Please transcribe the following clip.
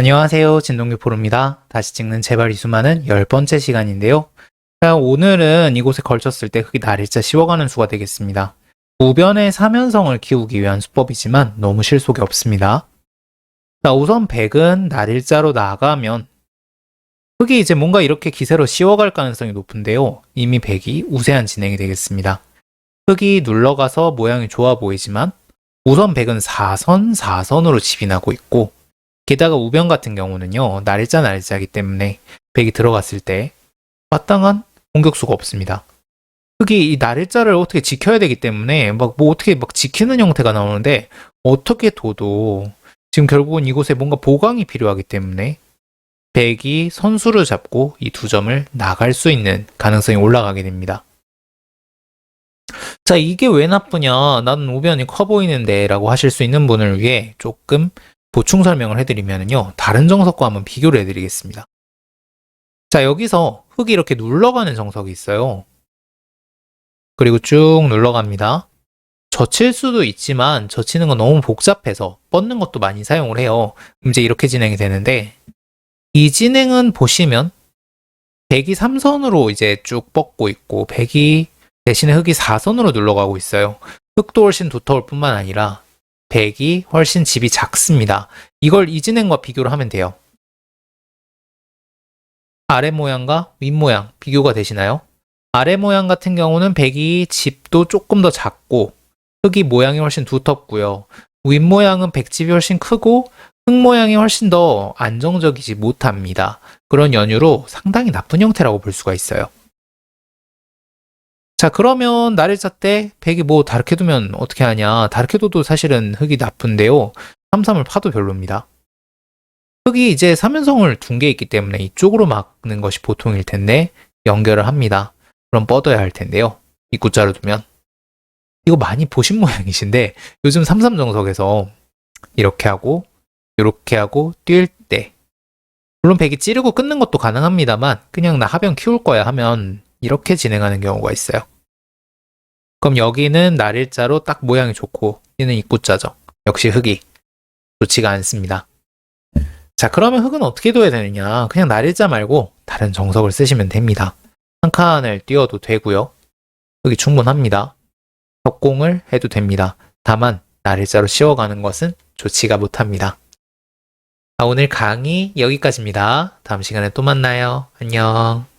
안녕하세요. 진동규 프로입니다. 다시 찍는 제발 이수만은 열 번째 시간인데요. 자, 오늘은 이곳에 걸쳤을 때 흙이 날일자 씌워가는 수가 되겠습니다. 우변의 사면성을 키우기 위한 수법이지만 너무 실속이 없습니다. 자, 우선 100은 날일자로 나가면 흙이 이제 뭔가 이렇게 기세로 씌워갈 가능성이 높은데요. 이미 100이 우세한 진행이 되겠습니다. 흙이 눌러가서 모양이 좋아 보이지만 우선 100은 4선, 4선으로 집이 나고 있고 게다가 우변 같은 경우는요, 날짜 날짜이기 때문에 백이 들어갔을 때 마땅한 공격수가 없습니다. 흑이 이 날짜를 어떻게 지켜야 되기 때문에 막 뭐 어떻게 막 지키는 형태가 나오는데 어떻게 둬도 지금 결국은 이곳에 뭔가 보강이 필요하기 때문에 백이 선수를 잡고 이 두 점을 나갈 수 있는 가능성이 올라가게 됩니다. 자, 이게 왜 나쁘냐? 나는 우변이 커 보이는데 라고 하실 수 있는 분을 위해 조금 보충 설명을 해드리면요. 다른 정석과 한번 비교를 해드리겠습니다. 자, 여기서 흙이 이렇게 눌러가는 정석이 있어요. 그리고 쭉 눌러갑니다. 젖힐 수도 있지만 젖히는 건 너무 복잡해서 뻗는 것도 많이 사용을 해요. 이제 이렇게 진행이 되는데 이 진행은 보시면 백이 3선으로 이제 쭉 뻗고 있고 백이 대신에 흙이 4선으로 눌러가고 있어요. 흙도 훨씬 두터울 뿐만 아니라 백이 훨씬 집이 작습니다. 이걸 이 진행과 비교를 하면 돼요. 아래 모양과 윗 모양 비교가 되시나요? 아래 모양 같은 경우는 백이 집도 조금 더 작고 흙이 모양이 훨씬 두텁고요. 윗 모양은 백집이 훨씬 크고 흙 모양이 훨씬 더 안정적이지 못합니다. 그런 연유로 상당히 나쁜 형태라고 볼 수가 있어요. 자, 그러면 날일자 때 백이 뭐 다르게 두면 어떻게 하냐? 다르게 둬도 사실은 흙이 나쁜데요. 삼삼을 파도 별로입니다. 흙이 이제 사면성을 둔 게 있기 때문에 이쪽으로 막는 것이 보통일 텐데 연결을 합니다. 그럼 뻗어야 할 텐데요. 입구자로 두면 이거 많이 보신 모양이신데 요즘 삼삼 정석에서 이렇게 하고 이렇게 하고 뛸 때 물론 백이 찌르고 끊는 것도 가능합니다만 그냥 나 하변 키울 거야 하면 이렇게 진행하는 경우가 있어요. 그럼 여기는 날일자로 딱 모양이 좋고 얘는 입구자죠. 역시 흙이 좋지가 않습니다. 자 그러면 흙은 어떻게 둬야 되느냐 그냥 날일자 말고 다른 정석을 쓰시면 됩니다. 한 칸을 띄워도 되고요. 흙이 충분합니다. 협공을 해도 됩니다. 다만 날일자로 씌워가는 것은 좋지가 못합니다. 자, 오늘 강의 여기까지입니다. 다음 시간에 또 만나요. 안녕.